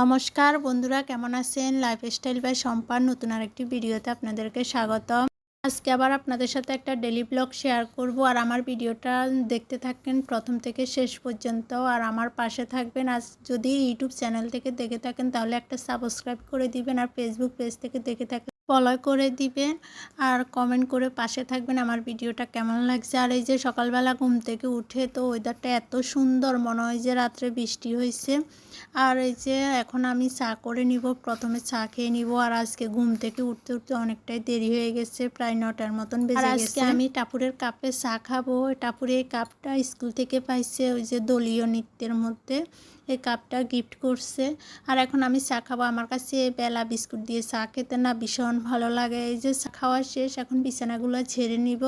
নমস্কার বন্ধুরা, কেমন আছেন? লাইফস্টাইল বাই সম্পান নতুন আরেকটি ভিডিওতে আপনাদেরকে স্বাগতম। আজকে আবার আপনাদের সাথে একটা ডেলি ব্লগ শেয়ার করব। আর আমার ভিডিওটা দেখতে থাকেন প্রথম থেকে শেষ পর্যন্ত। আর আমার পাশে থাকবেন, আজ যদি ইউটিউব চ্যানেল থেকে দেখে থাকেন, তাহলে একটা সাবস্ক্রাইব করে দিবেন। আর ফেসবুক পেজ থেকে দেখে থাকেন ফলো করে দিবেন আর কমেন্ট করে পাশে থাকবেন আমার ভিডিওটা কেমন লাগছে। আর এই যে সকালবেলা ঘুম থেকে উঠে তো ওয়েদারটা এত সুন্দর মনে হয় যে রাত্রে বৃষ্টি হয়েছে। আর এই যে এখন আমি চা করে নিব প্রথমে চা খেয়ে নিব আর আজকে ঘুম থেকে উঠতে উঠতে অনেকটাই দেরি হয়ে গেছে প্রায় নটার মতন বেজে আজকে আমি টাপুরের কাপে চা খাব। টাপুরের কাপটা স্কুল থেকে পাইছে ওই যে দলীয় নৃত্যের মধ্যে। এই কাপটা গিফট করছে। আর এখন আমি চা খাব। আমার কাছে বেলা বিস্কুট দিয়ে চা খেতে না ভীষণ ভালো লাগে। এই যে খাওয়া শেষ, এখন বিছানাগুলো ঝেড়ে নিব।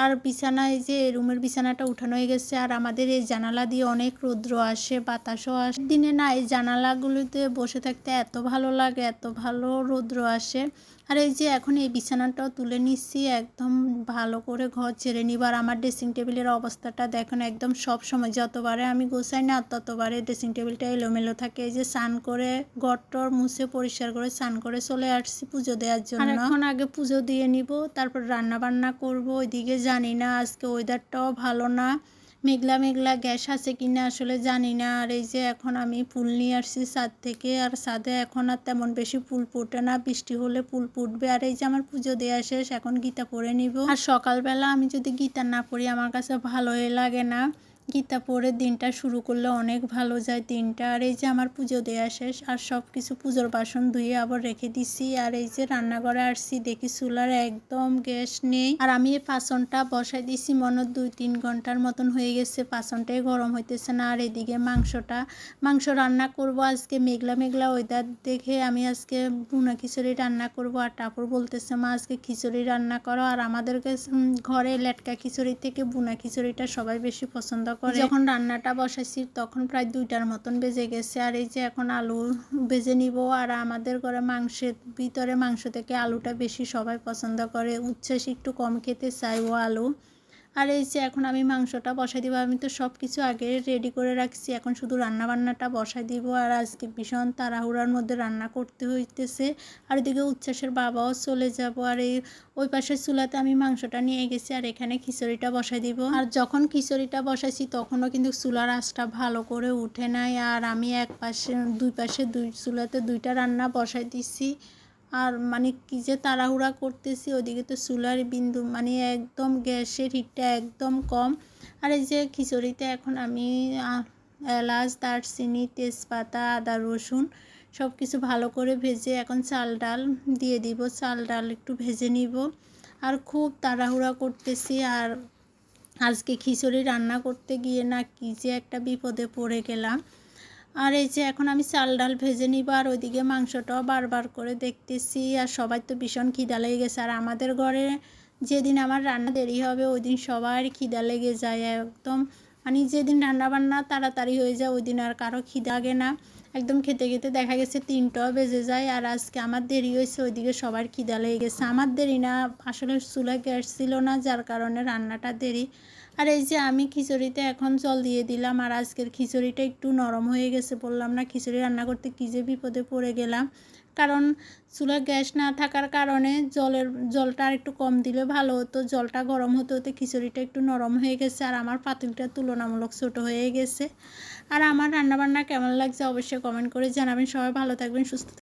আর বিছানা, এই যে রুমের বিছানাটা উঠানো হয়ে গেছে। আর আমাদের এই জানালা দিয়ে অনেক রৌদ্র আসে, বাতাসও আসে। দিনে না এই জানালাগুলোতে বসে থাকতে এত ভালো লাগে, এত ভালো রৌদ্র আসে। আর এই যে এখন এই বিছানাটাও তুলে নিচ্ছি, একদম ভালো করে ঘর ছেড়ে নিব। আর আমার ড্রেসিং টেবিলের অবস্থাটা দেখুন, একদম সব সময় যতবারে আমি গোছাই না, ততবারে ড্রেসিং টেবিলটা এলোমেলো থাকে, এই যে স্নান করে ঘরটর মুছে পরিষ্কার করে স্নান করে চলে আসছি পুজো দেওয়ার জন্য। এখন আগে পুজো দিয়ে নিব, তারপর রান্না বান্না করব, ওইদিকে জানি না আজকে ওয়েদারটাও ভালো না, মেঘলা মেঘলা গ্যাস আছে কিনা আসলে জানি না, আর এই যে এখন আমি ফুল নিয়ে আসছি ছাদ থেকে, আর ছাদে এখন আর তেমন বেশি ফুল ফুটে না, বৃষ্টি হলে ফুল ফুটবে, আর এই যে আমার পুজো দেওয়া শেষ, এখন গীতা পড়ে নিব। আর সকালবেলা আমি যদি গীতা না পড়ি, আমার কাছে ভালোই লাগে না। গীতা পড়ে দিনটা শুরু করলে অনেক ভালো যায় দিনটা। আর এই যে আমার পুজো দেওয়া শেষ, আর সব কিছু পুজোর বাসন ধুয়ে আবার রেখে দিছি। আর এই যে রান্নাঘরে আসছি, দেখি চুলার একদম গ্যাস নেই। আর আমি এই পাচনটা বসাই দিছি, মনে দুই তিন ঘণ্টার মতন হয়ে গেছে, পাচনটাই গরম হইতেছে না। আর এদিকে মাংসটা, মাংস রান্না করব আজকে মেঘলা মেঘলা ওয়েদার দেখে। আমি আজকে বুনা খিচুড়ি রান্না করব, আর টাপুর বলতেছে, মা, আজকে খিচুড়ি রান্না করো। আর আমাদেরকে ঘরে লেটকা খিচুড়ি থেকে বুনা খিচুড়িটা সবাই বেশি পছন্দ করে। যখন রান্নাটা বসাইছি, তখন প্রায় দুইটার মতন বেজে গেছে। আর এই যে এখন আলু বেজে নিব, আর আমাদের ঘরে মাংসের ভিতরে মাংস থেকে আলুটা বেশি সবাই পছন্দ করে। উচ্ছ্বাস একটু কম খেতে চাইব আলু। আর এই যে এখন আমি মাংসটা বসাই দিব, আমি তো সব কিছু আগে রেডি করে রাখছি। এখন শুধু রান্না বান্নাটা বসাই দিব আর আজকে ভীষণ তাড়াহুড়ার মধ্যে রান্না করতে হইতেছে। আর এদিকে উচ্ছ্বাসের বাবাও চলে যাব আর এই, ওই পাশের চুলাতে আমি মাংসটা নিয়ে গেছি আর এখানে খিচুড়িটা বসাই দিব। আর যখন খিচুড়িটা বসাইছি তখনও কিন্তু চুলার আঁচটা ভালো করে উঠে নাই। আর আমি এক পাশে, দুই পাশে দুই চুলাতে দুইটা রান্না বসাই দিছি। আর মানে কী যে তাড়াহুড়া করতেছি, ওদিকে তো চুলার বিন্দু মানে একদম গ্যাসের হিটটা একদম কম। আর এই যে খিচুড়িতে এখন আমি এলাচ, দারচিনি, তেজপাতা, আদা, রসুন সব কিছু ভালো করে ভেজে এখন চাল ডাল দিয়ে দিব। চাল ডাল একটু ভেজে নিব। আর খুব তাড়াহুড়া করতেছি। আর আজকে খিচুড়ি রান্না করতে গিয়ে না কী যে একটা বিপদে পড়ে গেলাম। আর এই যে এখন আমি চাল ডাল ভেজে নিব, আর ওইদিকে মাংসটাও বারবার করে দেখতেছি, আর সবাই তো ভীষণ খিদা লেগে গেছে। আর আমাদের ঘরে যেদিন আমার রান্না দেরি হবে ওই দিন সবার খিদা লেগে যায় একদম। মানে যেদিন রান্না বান্না তাড়াতাড়ি হয়ে যায় ওই দিন আর কারও খিদা লাগে না। একদম খেতে খেতে দেখা গেছে তিনটাও বেজে যায় আর আজকে আমার দেরি হয়েছে, ওইদিকে সবার খিদা লেগে গেছে। আমার দেরি না, আসলে চুলা গ্যাস ছিল না, যার কারণে রান্নাটা দেরি। আর এই যে আমি খিচুড়িতে এখন জল দিয়ে দিলাম আর আজকের খিচুড়িটা একটু নরম হয়ে গেছে, বললাম না খিচুড়ি রান্না করতে কী যে বিপদে পড়ে গেলাম। কারণ চুলা গ্যাস না থাকার কারণে জলের, জলটা আর একটু কম দিলে ভালো হতো। জলটা গরম হতে হতে খিচুড়িটা একটু নরম হয়ে গেছে আর আমার পাতিলটা তুলনামূলক ছোট হয়ে গেছে। আর আমার রান্নাবান্না কেমন লাগছে অবশ্যই কমেন্ট করে জানাবেন। সবাই ভালো থাকবেন, সুস্থ